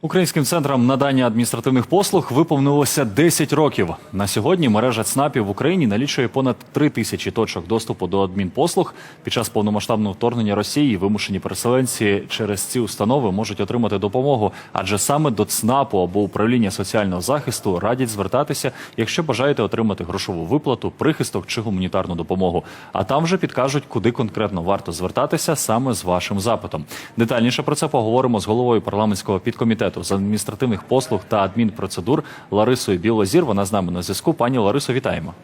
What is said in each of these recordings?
Українським центрам надання адміністративних послуг виповнилося 10 років. На сьогодні мережа ЦНАПів в Україні налічує понад 3 тисячі точок доступу до адмінпослуг. Під час повномасштабного вторгнення Росії вимушені переселенці через ці установи можуть отримати допомогу, адже саме до ЦНАПу або управління соціального захисту радять звертатися, якщо бажаєте отримати грошову виплату, прихисток чи гуманітарну допомогу. А там вже підкажуть, куди конкретно варто звертатися саме з вашим запитом. Детальніше про це поговоримо з головою парламентського підкомітету з адміністративних послуг та адмінпроцедур Ларисою Білозір. Вона з нами на зв'язку. Пані Ларисо, вітаємо.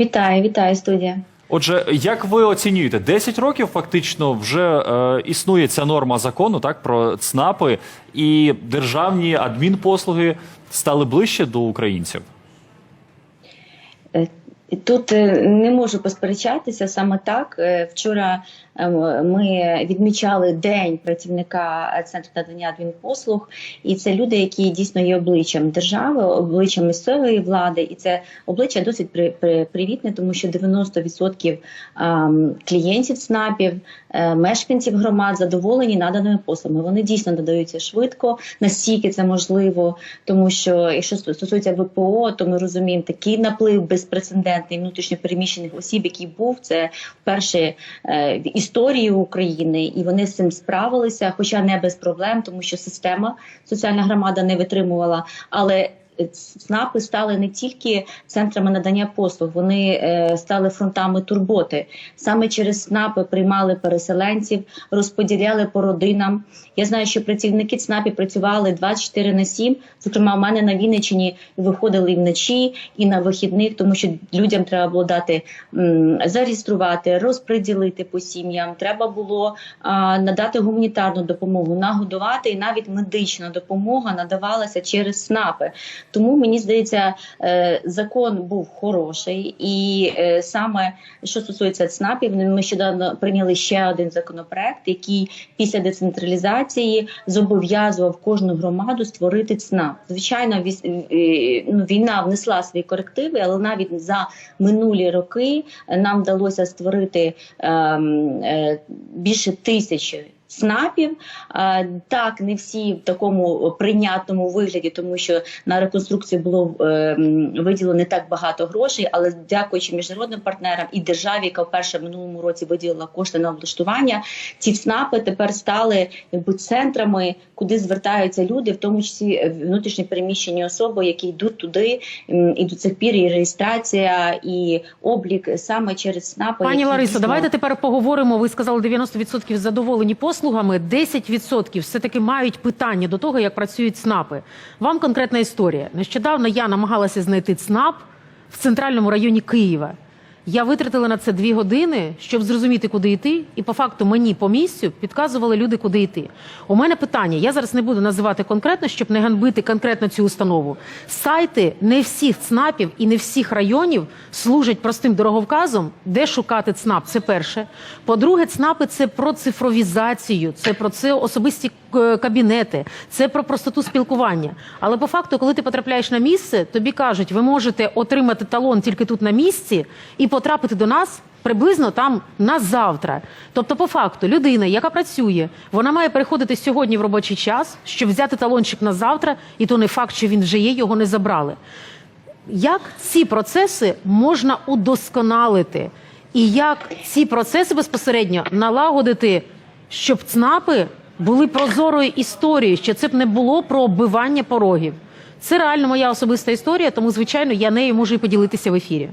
Вітаю, вітаю, студія. Отже, як ви оцінюєте, 10 років фактично вже е, існує ця норма закону, так про ЦНАПи і державні адмінпослуги стали ближче до українців. Тут е, не можу посперечатися саме так. Е, Вчора е, ми відмічали день працівника центру надання адмінпослуг, і це люди, які дійсно є обличчям держави, обличчям місцевої влади, і це обличчя досить при, при, привітне, тому що 90% ем, клієнтів ЦНАПів, мешканців громад задоволені наданими послугами. Вони дійсно надаються швидко, настільки це можливо, тому що якщо стосується ВПО, то ми розуміємо такий наплив безпрецедентний внутрішньопереміщених осіб, який був це вперше в історії України, і вони з цим справилися, хоча не без проблем, тому що система соціальна громада не витримувала, але ЦНАПи стали не тільки центрами надання послуг, вони е, стали фронтами турботи. Саме через ЦНАПи приймали переселенців, розподіляли по родинам. Я знаю, що працівники ЦНАПі працювали 24 на 7. Зокрема, у мене на Вінниччині виходили і вночі, і на вихідних, тому що людям треба було дати зареєструвати, розподілити по сім'ям. Треба було надати гуманітарну допомогу, нагодувати, і навіть медична допомога надавалася через ЦНАПи. Тому мені здається, е, закон був хороший, і е, саме що стосується ЦНАПів, ми нещодавно прийняли ще один законопроект, який після децентралізації зобов'язував кожну громаду створити ЦНАП. Звичайно, е, ну, війна внесла свої корективи, але навіть за минулі роки нам вдалося створити ем, більше тисячі. ЦНАПів так, не всі в такому прийнятному вигляді, тому що на реконструкцію було е, виділено не так багато грошей, але дякуючи міжнародним партнерам і державі, яка вперше в минулому році виділила кошти на облаштування, ці ЦНАПи тепер стали якби центрами, куди звертаються люди, в тому числі внутрішньо переміщені особи, які йдуть туди, і до цих пір і реєстрація, і облік саме через ЦНАПи. Пані Ларисо, дійсно- давайте тепер поговоримо. Ви сказали 90% задоволені послугами, 10% все-таки мають питання до того, як працюють ЦНАПи. Вам конкретна історія. Нещодавно я намагалася знайти ЦНАП в центральному районі Києва. Я витратила на це дві години, щоб зрозуміти, куди йти, і по факту мені по місцю підказували люди, куди йти. У мене питання: я зараз не буду називати конкретно, щоб не ганбити конкретно цю установу. Сайти не всіх ЦНАПів і не всіх районів служать простим дороговказом, де шукати ЦНАП. Це перше. По-друге, ЦНАПи це про цифровізацію, це про це особисті е, кабінети, це про простоту спілкування. Але по факту, коли ти потрапляєш на місце, тобі кажуть, ви можете отримати талон тільки тут на місці і потрапити до нас. Приблизно там на завтра. Тобто, по факту, людина, яка працює, вона має переходити сьогодні в робочий час, щоб взяти талончик на завтра, і то не факт, що він вже є, його не забрали. Як ці процеси можна удосконалити? І як ці процеси безпосередньо налагодити, щоб ЦНАПи були прозорою історією, що це б не було про оббивання порогів? Це реально моя особиста історія, тому звичайно я нею можу і поділитися в ефірі.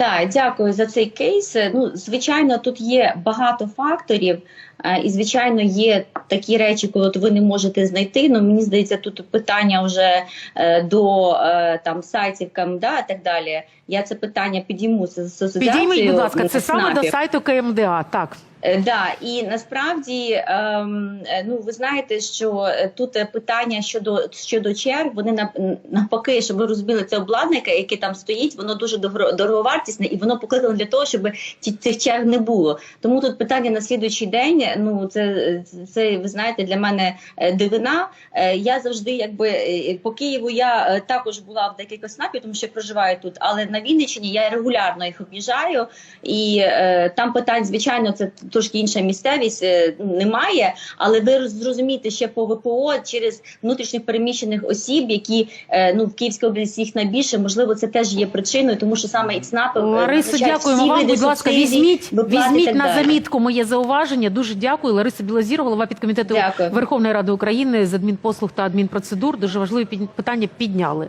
Так, дякую за цей кейс. Ну, звичайно, тут є багато факторів, е, і звичайно, є такі речі, коли ви не можете знайти. Ну мені здається, тут питання вже е, до е, там сайтів КМДА і так далі. Я це питання підійму з з асоціацією. Підійміть, будь ласка, це саме до сайту КМДА. Так. Е, Да, і насправді ем, е, ну ви знаєте, що е, тут питання щодо щодо черг, вони на навпаки, щоб ви розуміли, це обладнання, яке там стоїть, воно дуже дорого- дороговартісне і воно покликано для того, щоб цих черг не було. Тому тут питання на слідуючий день ну це, це ви знаєте, для мене дивина. Я завжди, якби по Києву, я також була в декількох снапів, тому що проживаю тут. Але на Вінниччині я регулярно їх об'їжджаю, і там питань, звичайно, це трошки інша місцевість е, немає. Але ви зрозумієте, ще по ВПО через внутрішньо переміщених осіб, які е, ну в Київській області їх найбільше, можливо, це теж є причиною, тому що саме і ЦНАПи е, Лариса, дякуємо вам. Будь ласка, візьміть, візьміть на замітку моє зауваження. Дуже дякую. Лариса Білозір, голова підкомітету Дякую. Верховної Ради України з адмінпослуг та адмінпроцедур. Дуже важливі питання підняли.